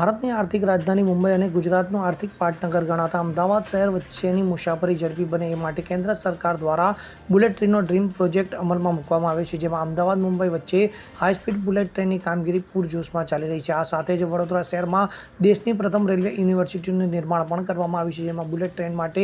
ભારતની આર્થિક રાજધાની મુંબઈ અને ગુજરાતનું આર્થિક પાટનગર ગણાતા અમદાવાદ શહેર વચ્ચેની મુસાફરી ઝડપી બને એ માટે કેન્દ્ર સરકાર દ્વારા બુલેટ ટ્રેનનો ડ્રીમ પ્રોજેક્ટ અમલમાં મૂકવામાં આવ્યો છે, જેમાં અમદાવાદ મુંબઈ વચ્ચે હાઈસ્પીડ બુલેટ ટ્રેનની કામગીરી પૂરજોશમાં ચાલી રહી છે. આ સાથે જ વડોદરા શહેરમાં દેશની પ્રથમ રેલવે યુનિવર્સિટીનું નિર્માણ પણ કરવામાં આવ્યું છે, જેમાં બુલેટ ટ્રેન માટે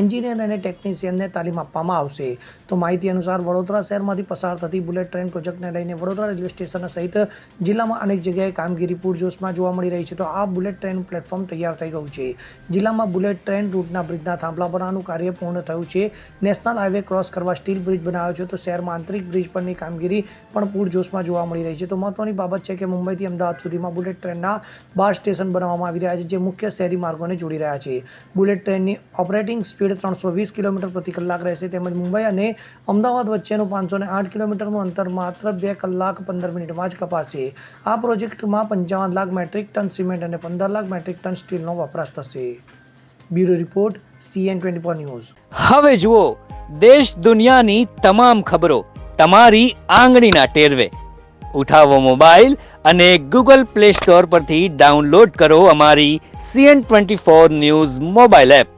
એન્જિનિયર અને ટેકનિશિયનને તાલીમ આપવામાં આવશે. તો માહિતી અનુસાર, વડોદરા શહેરમાંથી પસાર થતી બુલેટ ટ્રેન પ્રોજેક્ટને લઈને વડોદરા રેલવે સ્ટેશન સહિત જિલ્લામાં અનેક જગ્યાએ કામગીરી પૂરજોશમાં જોવા મળી રહી છે. તો આ બુલેટ ટ્રેન પ્લેટફોર્મ તૈયાર થઈ ગયું છે. જિલ્લામાં બુલેટ ટ્રેન રૂટના બ્રિજના થાંભલા બનાવવાનું કાર્ય પૂર્ણ થયું છે. નેશનલ હાઈવે ક્રોસ કરવા સ્ટીલ બ્રિજ બનાવ્યો છે. તો શહેરમાં આંતરિક બ્રિજ પરની કામગીરી પણ પૂરજોશમાં જોવા મળી રહી છે. તો મહત્વની બાબત છે કે મુંબઈથી અમદાવાદ સુધીમાં બુલેટ ટ્રેનના બાર સ્ટેશન બનાવવામાં આવી રહ્યા છે, જે મુખ્ય શહેરી માર્ગોને જોડી રહ્યા છે. બુલેટ ટ્રેનની ઓપરેટિંગ સ્પીડ ત્રણસો વીસ કિલોમીટર પ્રતિ કલાક રહેશે. તેમજ મુંબઈ અને અમદાવાદ વચ્ચેનું પાંચસો ને આઠ કિલોમીટરનું અંતર માત્ર બે કલાક પંદર મિનિટમાં જ કપાશે. આ પ્રોજેક્ટમાં પંચાવન લાખ મેટ્રિક ટન સિમેન્ટ અને પંદર લાખ મેટ્રિક ટન સ્ટીલનો વપરાશ થશે. Bureau report CN twenty four news. હવે જુઓ, દેશ દુનિયાની તમામ ખબરો તમારી આંગળીના ટેરવે. ઉઠાવો મોબાઈલ અને ગૂગલ પ્લે સ્ટોર પરથી ડાઉનલોડ કરો અમારી CN twenty four news mobile app.